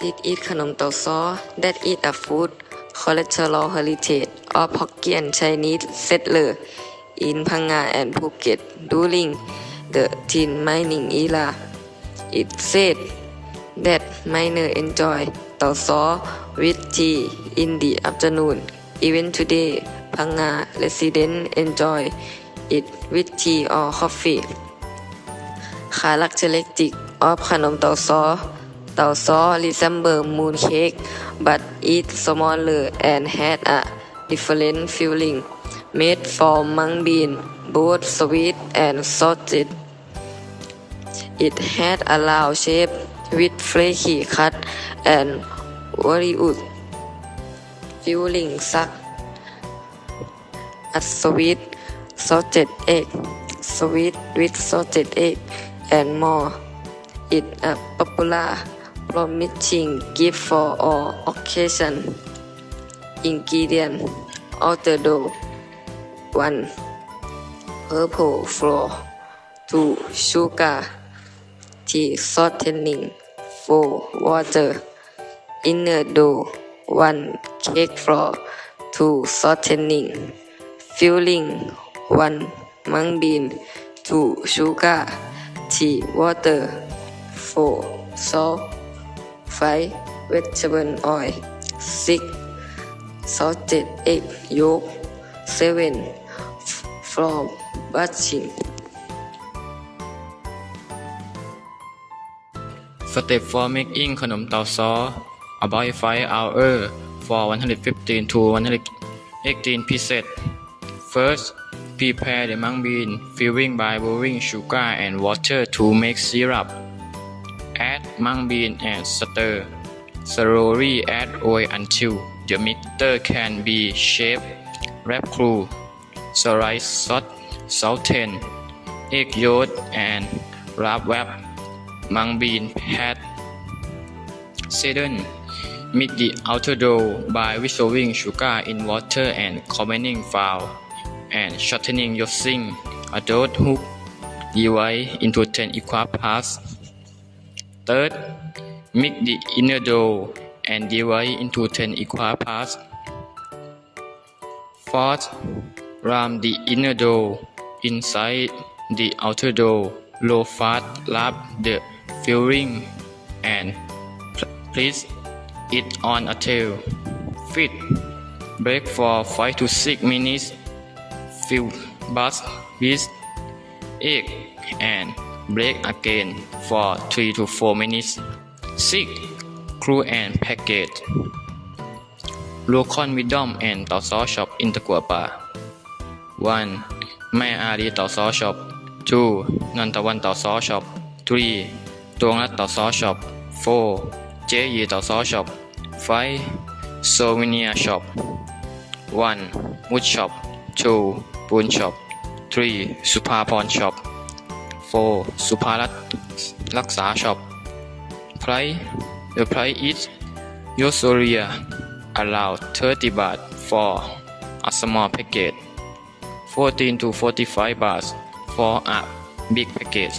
Did eat ขนมเต่าซ้อ That eat a food cultural heritage of Hokkien Chinese settler in Phanga and Phuket during the tin mining era. It said that miner enjoy เต่าซ้อ with tea in the afternoon. Even today, Phanga resident enjoy it with tea or coffee. Characteristic of ขนมเต่าซ้อ Tau saw resembled mooncake, but it's smaller and had a different filling, made from mung bean, both sweet and salted. It had a round shape with flaky cut and various filling such as sweet salted egg, sweet with salted egg, and more. It's a popular promising gift for all occasion. Ingredient outer dough 1. Purple flour 2. Sugar 3. Softening 4. Water Inner dough 1. Cake flour 2. Softening Filling 1. Mung bean 2. Sugar 3. Water 4. Salt 5. Vegetable oil 6. Salted egg yolk 7. Flour batching Step for making ขนมเตาซอ about 5 hour for 115 to 118 pieces. First, prepare the mung bean, filling by boiling sugar and water to make syrup. Add mung bean and stir. Slowly add oil until the mixture can be shaped. Wrap through. Slice salt, salted egg yolk and wrap wrap mung bean pad. Second, mix the outer dough by dissolving sugar in water and combining flour and shortening using a dough hook divide into 10 equal parts. Third, mix the inner dough and divide into 10 equal parts. Fourth, ram the inner dough inside the outer dough. Low fat wrap the filling and pl- place it on a table. Fifth, bake for 5 to 6 minutes. Fill bust with egg and break again for 3 to 4 minutes. 6. Crew and package. Locon Wisdom and ต่อซอช็อปอินตะกัวป่า 1. แม่อารีต่อซอช็อป 2. นันตะวันต่อซอช็อป 3. ตวงรัตต่อซอช็อป 4. เจยีต่อซอช็อป 5. โซวิเนียช็อป 1. มุดช็อป 2. ปูนช็อป 3. สุภ for Suparat Laksa shop. Play, the price is usually allowed 30 baht for a small package, 14 to 45 baht for a big package.